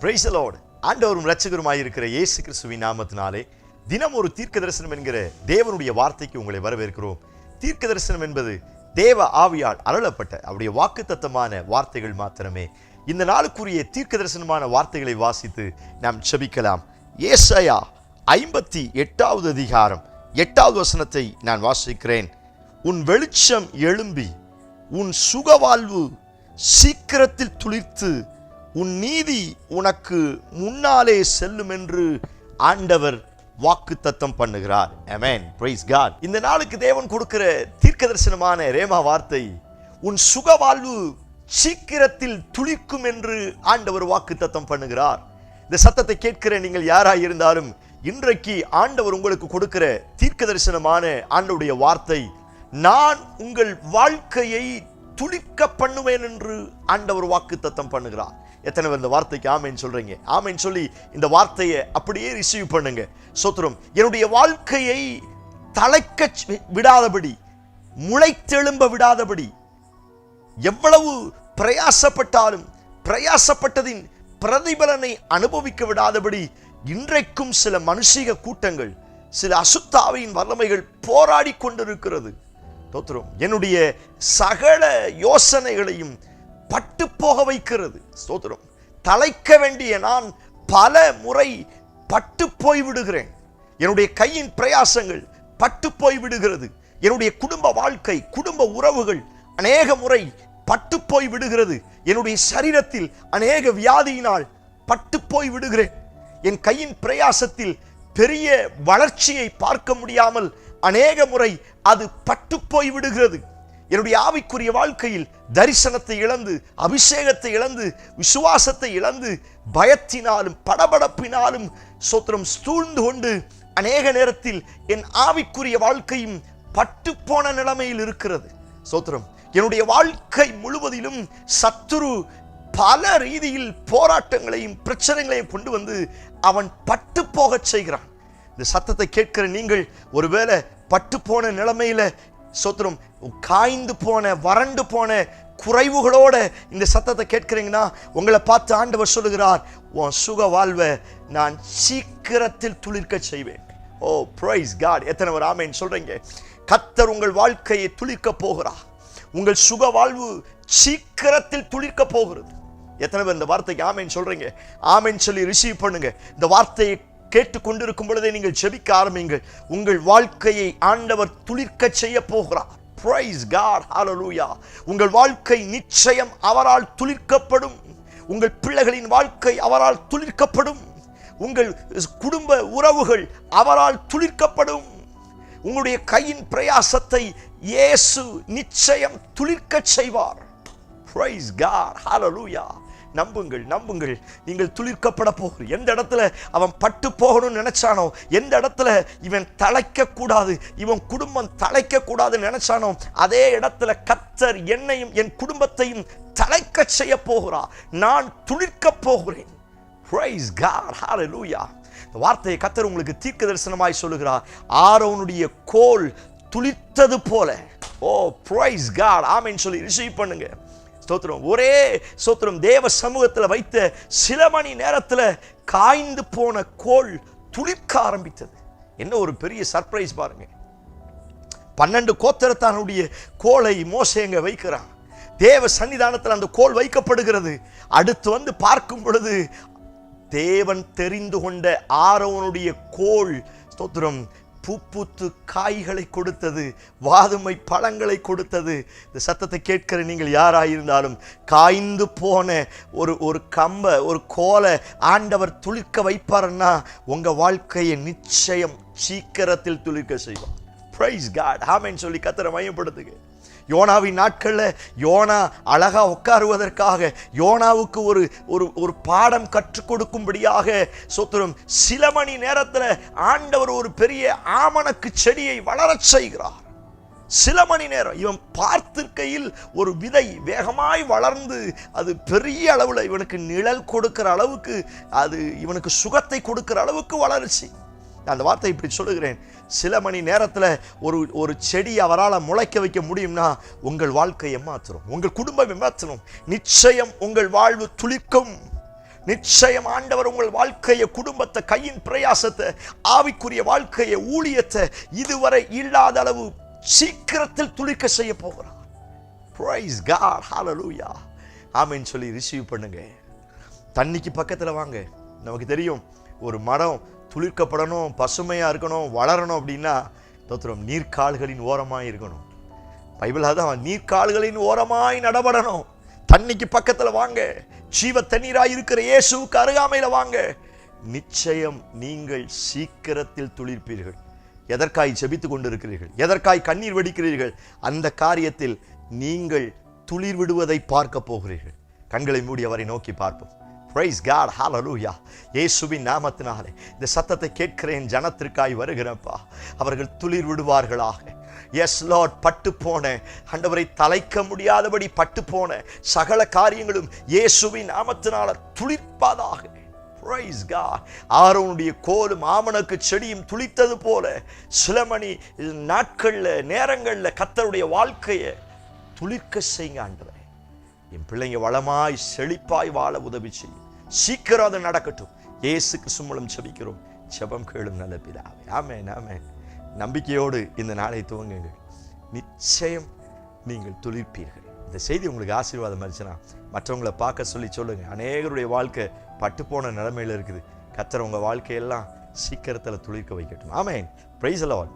பிரைசலோடு ஆண்டவரும் இரட்சகருமாய் இருக்கிற இயேசு கிறிஸ்துவின் நாமத்தினாலே தினம் ஒரு தீர்க்க தரிசனம் என்கிற தேவனுடைய வார்த்தைக்கு உங்களை வரவேற்கிறோம். தீர்க்க தரிசனம் என்பது தேவ ஆவியால் அருளப்பட்ட அவருடைய வாக்குத்தத்தமான வார்த்தைகள் மாத்திரமே. இந்த நாளுக்குரிய தீர்க்க தரிசனமான வார்த்தைகளை வாசித்து நாம் செபிக்கலாம். ஏசையா ஐம்பத்தி எட்டாவது அதிகாரம் எட்டாவது வசனத்தை நான் வாசிக்கிறேன். உன் வெளிச்சம் எழும்பி உன் சுகவாழ்வு சீக்கிரத்தில் துளிர்த்து உன் நீதி உனக்கு முன்னாலே செல்லும் என்று ஆண்டவர் வாக்கு தத்தம் பண்ணுகிறார். அமேன் பிரைஸ் காட் இந்த நாளுக்கு தேவன் கொடுக்கிற தீர்க்க தரிசனமான ரேமா வார்த்தை உன் சுகவாழ்வு சீக்கிரத்தில் துளிக்கும் என்று ஆண்டவர் வாக்கு தத்தம் பண்ணுகிறார். இந்த சத்தத்தை கேட்கிற நீங்கள் யாராக இருந்தாலும் இன்றைக்கு ஆண்டவர் உங்களுக்கு கொடுக்கிற தீர்க்க தரிசனமான ஆண்டவுடைய வார்த்தை நான் உங்கள் வாழ்க்கையை துளிக்க பண்ணுவேன் என்று ஆண்டவர் வாக்கு தத்தம் பண்ணுகிறார். எத்தனை பேர் இந்த வார்த்தைக்கு ஆமைன்னு சொல்றீங்க? ஆமைன்னு சொல்லி இந்த வார்த்தையை அப்படியே ரிசீவ் பண்ணுங்க. சோத்திரம் என்னுடைய வாழ்க்கையை தலைக்க விடாதபடி முளைத்தெழும்ப விடாதபடி எவ்வளவு பிரயாசப்பட்டாலும் பிரயாசப்பட்டதின் பிரதிபலனை அனுபவிக்க விடாதபடி இன்றைக்கும் சில மனுஷிக கூட்டங்கள் சில அசுத்தாவையின் வல்லமைகள் போராடி கொண்டிருக்கிறது. தோத்திரம் என்னுடைய சகல யோசனைகளையும் பட்டு போக வைக்கிறது. ஸ்தோத்திரம். தலைக்க வேண்டிய நான் பல முறை பட்டு போய் விடுகிறேன். என்னுடைய கையின் பிரயாசங்கள் பட்டு போய் விடுகிறது. என்னுடைய குடும்ப வாழ்க்கை குடும்ப உறவுகள் அநேக முறை பட்டு போய் விடுகிறது. என்னுடைய சரீரத்தில் அநேக வியாதியினால் பட்டு போய் விடுகிறேன். என் கையின் பிரயாசத்தில் பெரிய வளர்ச்சியை பார்க்க முடியாமல் அநேக முறை அது பட்டு போய் விடுகிறது. என்னுடைய ஆவிக்குரிய வாழ்க்கையில் தரிசனத்தை இழந்து அபிஷேகத்தை இழந்து விசுவாசத்தை இழந்து பயத்தினாலும் படபடப்பினாலும் சோத்திரம் சூழ்ந்து கொண்டு அநேக நேரத்தில் என் ஆவிக்குரிய வாழ்க்கையும் பட்டு போன நிலைமையில் இருக்கிறது. சோத்திரம் என்னுடைய வாழ்க்கை முழுவதிலும் சத்துரு பல ரீதியில் போராட்டங்களையும் பிரச்சனைகளையும் கொண்டு வந்து அவன் பட்டு போகச் செய்கிறான். இந்த சத்தத்தை கேட்கிற நீங்கள் ஒருவேளை பட்டு போன நிலைமையில சோத்திரம் காய்ந்து போன வறண்டு போன குறைவுகளோட இந்த சத்தத்தை கேட்கிறீங்கன்னா உங்களை பார்த்து ஆண்டவர் சொல்லுகிறார் உன் சுக வாழ்வை நான் சீக்கிரத்தில் துளிர்க்க செய்வேன். ஓ ப்ரைஸ் காட் எத்தனை ஒரு ஆமைன்னு சொல்கிறீங்க கத்தர் உங்கள் வாழ்க்கையை துளிர்க்க போகிறா உங்கள் சுக வாழ்வு சீக்கிரத்தில் துளிர்க்க போகிறது. எத்தனை பேர் இந்த வார்த்தைக்கு ஆமைன்னு சொல்கிறீங்க ஆமைன்னு சொல்லி ரிசீவ் பண்ணுங்க. இந்த வார்த்தையை கேட்டுக்கொண்டிருக்கும் பொழுதே நீங்கள் செபிக்க ஆரம்பிங்கள் உங்கள் வாழ்க்கையை ஆண்டவர் துளிர்க்க செய்ய போகிறார். பிரைஸ் காட் ஹாலலூயா உங்கள் வாழ்க்கை நிச்சயம் அவரால் துளிர்க்கப்படும். உங்கள் பிள்ளைகளின் வாழ்க்கை அவரால் துளிர்க்கப்படும். உங்கள் குடும்ப உறவுகள் அவரால் துளிர்க்கப்படும். உங்களுடைய கையின் பிரயாசத்தை இயேசு நிச்சயம் துளிர்க்கச் செய்வார். பிரைஸ் காட் ஹாலலூயா நம்புங்கள் நம்புங்கள். நீங்கள் துளிர்க்கப்பட போகிற எந்த இடத்துல அவன் பட்டு போகணும்னு நினைச்சானோ எந்த இடத்துல இவன் தலைக்க கூடாது இவன் குடும்பம் தலைக்க கூடாதுன்னு நினைச்சானோ அதே இடத்துல கத்தர் என்னையும் என் குடும்பத்தையும் தலைக்க செய்ய போகிறா. நான் துளிர்க்க போகிறேன். பிரைஸ் காட் ஹalleluya இந்த வார்த்தையை கத்தர் உங்களுக்கு தீர்க்க தரிசனமாய் சொல்லுகிறார். ஆரோனுடைய கோல் துளித்தது போல. ஓ பிரைஸ் காட் ஆமென் சொல்லி ரிசீவ் பண்ணுங்க. ஸ்தோத்திரம். ஒரே ஸ்தோத்திரம். தேவ சமூகத்தில் வைத்த சில மணி நேரத்தில் காய்ந்து போன கோல் துளிர்க்க ஆரம்பித்தது. என்ன ஒரு பெரிய சர்ப்ரைஸ் பாருங்க. பன்னெண்டு கோத்திரத்தானுடைய கோலை மோசங்க வைக்கிறான். தேவ சன்னிதானத்தில் அந்த கோல் வைக்கப்படுகிறது. அடுத்து வந்து பார்க்கும் பொழுது தேவன் தெரிந்து கொண்ட ஆரவனுடைய கோல் ஸ்தோத்திரம் பூப்பூத்து காய்களை கொடுத்தது வாதுமை பழங்களை கொடுத்தது. இந்த சத்தத்தை கேட்கிற நீங்கள் யாராயிருந்தாலும் காய்ந்து போன ஒரு ஒரு கம்ப ஒரு கோலை ஆண்டவர் துளிர்க்க வைப்பாருன்னா உங்கள் வாழ்க்கையை நிச்சயம் சீக்கிரத்தில் துளிர்க்க செய்வார். ப்ரைஸ் காட் ஆமேன்னு சொல்லி கத்திர மையப்படுத்துங்க யோனாவின் நாட்களில் யோனா அழகா உட்காருவதற்காக யோனாவுக்கு ஒரு ஒரு ஒரு பாடம் கற்றுக் கொடுக்கும்படியாக சொத்துரும் சில மணி நேரத்தில் ஆண்டவர் ஒரு பெரிய ஆமணக்கு செடியை வளரச் செய்கிறார். சில மணி நேரம் இவன் பார்த்திருக்கையில் ஒரு விதை வேகமாய் வளர்ந்து அது பெரிய அளவில் இவனுக்கு நிழல் கொடுக்கிற அளவுக்கு அது இவனுக்கு சுகத்தை கொடுக்கிற அளவுக்கு வளர்ச்சி. நான் அந்த வார்த்தை இப்படி சொல்லுகிறேன். சில மணி நேரத்தில் ஒரு ஒரு செடி அவரால் முளைக்க வைக்க முடியும்னா உங்கள் வாழ்க்கையை மாற்றணும் உங்கள் குடும்பம் மாற்றணும் நிச்சயம் உங்கள் வாழ்வு துளிக்கும் நிச்சயம் ஆண்டவர் உங்கள் வாழ்க்கையை குடும்பத்தை கையின் பிரயாசத்தை ஆவிக்குரிய வாழ்க்கையை ஊழியத்தை இதுவரை இல்லாத அளவு சீக்கிரத்தில் துளிக்க செய்ய போகிறார். ப்ரைஸ் காட் ஹாலலூயா ஆமென் சொல்லி ரிசீவ் பண்ணுங்க. தண்ணிக்கு பக்கத்தில் வாங்க. நமக்கு தெரியும் ஒரு மரம் துளிர்க்கப்படணும் பசுமையாக இருக்கணும் வளரணும் அப்படின்னா தோத்திரம். நீர்க்கால்களின் ஓரமாய் இருக்கணும். பைபிளாக தான் நீர்க்கால்களின் ஓரமாய் நடபடணும். தண்ணிக்கு பக்கத்தில் வாங்க. ஜீவ தண்ணீராக இருக்கிற இயேசுக்கு அருகாமையில் வாங்க. நிச்சயம் நீங்கள் சீக்கிரத்தில் துளிர்ப்பீர்கள். எதற்காய் ஜெபித்துக் கொண்டிருக்கிறீர்கள்? எதற்காய் கண்ணீர் வெடிக்கிறீர்கள்? அந்த காரியத்தில் நீங்கள் துளிர் விடுவதை பார்க்க போகிறீர்கள். கண்களை மூடி அவரை நோக்கி பார்ப்போம். பிரைஸ் காட் ஹாலலூயா இயேசுவின் நாமத்தினாலே இந்த சத்தத்தை கேட்கிறேன் ஜனத்திற்காய் வருகிறப்பா அவர்கள் துளிர் விடுவார்களாக. எஸ் லார்ட் பட்டு போன. ஆண்டவரை தலைக்க முடியாதபடி பட்டு போன சகல காரியங்களும் இயேசுவின் நாமத்தினால துளிர்ப்பதாக. Praise God. ஆரோனுடைய கோலும் ஆமணக்கு செடியும் துளித்தது போல சில மணி நாட்கள்ல நேரங்கள்ல கத்தருடைய வாழ்க்கையை துளிர்க்க செய்யுங்க ஆண்டவரே. என் பிள்ளைங்க வளமாய் செழிப்பாய் வாழ உதவி செய்யும். சீக்கிரம் அது நடக்கட்டும். ஏசுக்கு கிறிஸ்து செபிக்கிறோம் செபம் கேளும் நல்ல பிதாவே. ஆமென் ஆமென். நம்பிக்கையோடு இந்த நாளை துவங்குங்கள். நிச்சயம் நீங்கள் துளிர்ப்பீர்கள். இந்த செய்தி உங்களுக்கு ஆசீர்வாதம் இருந்துச்சுன்னா மற்றவங்களை பார்க்க சொல்லி சொல்லுங்கள் அநேகருடைய வாழ்க்கை பட்டுப்போன நிலைமையில் இருக்குது. கத்துறவங்க வாழ்க்கையெல்லாம் சீக்கிரத்தில் துளிர்க்க வைக்கட்டும். ஆமேன். ப்ரைஸ் அலவான்